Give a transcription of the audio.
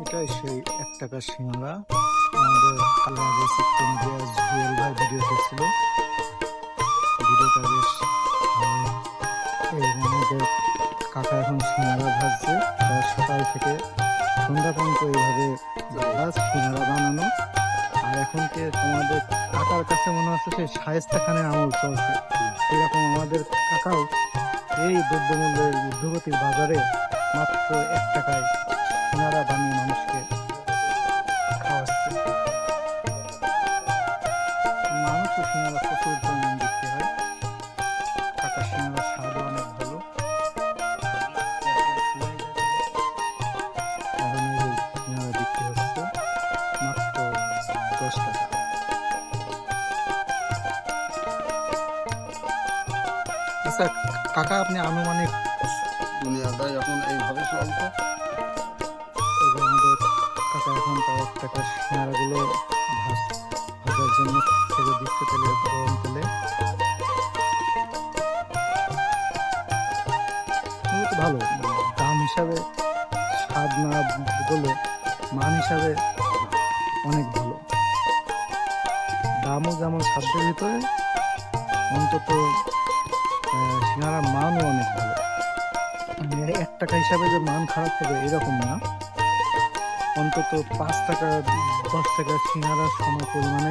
এটাই সেই এক টাকার সিঙ্গারা আমাদের কাল আগে সিস্টেম দিয়ে জুয়েল ভাই ভিডিও করছিল। ভিডিওটা বেশ ভালো আমাদের কাকা এখন সিঙ্গারা ভাজছে। তারা সকাল থেকে সন্ধ্যা পর্যন্ত এইভাবে ভাজ সিঙ্গারা বানানো। আর এখন কে তোমাদের কাকার কাছে মনে হচ্ছে সেই শায়েস্তা খানের আমল চলছে। সেরকম আমাদের কাকাও এই দ্রব্যমূল্যের ঊর্ধ্বগতির বাজারে মাত্র এক টাকায় সিঙ্গারা বানিয়ে মানুষও সিঙ্গারা প্রচুর পরিমাণ বিক্রি হয়। কাকা সিঙ্গারার স্বাদও অনেক ভালো। এখন এই যে বিক্রি হচ্ছে মাত্র দশ টাকা। আচ্ছা কাকা আপনি আনুমানিক দুনিয়াটাই এখন এইভাবে চলছে? এই আমাদের কাকা এখন তার টাকা সিঙ্গারাগুলো ভাজ ভাজার জন্য ছেড়ে দিচ্ছে তেলে গরম তেলে ভালো। দাম হিসাবে স্বাদ না বলে, মান হিসাবে অনেক ভালো। দামও যেমন সাধ্যের ভিতরে, অন্তত সিঙ্গারার মানও অনেক ভালো। মানে এক টাকা হিসাবে যে মান খারাপ হবে এরকম না। অন্তত পাঁচ টাকা, দশ টাকা সিঙ্গারার সম পরিমাণেই মান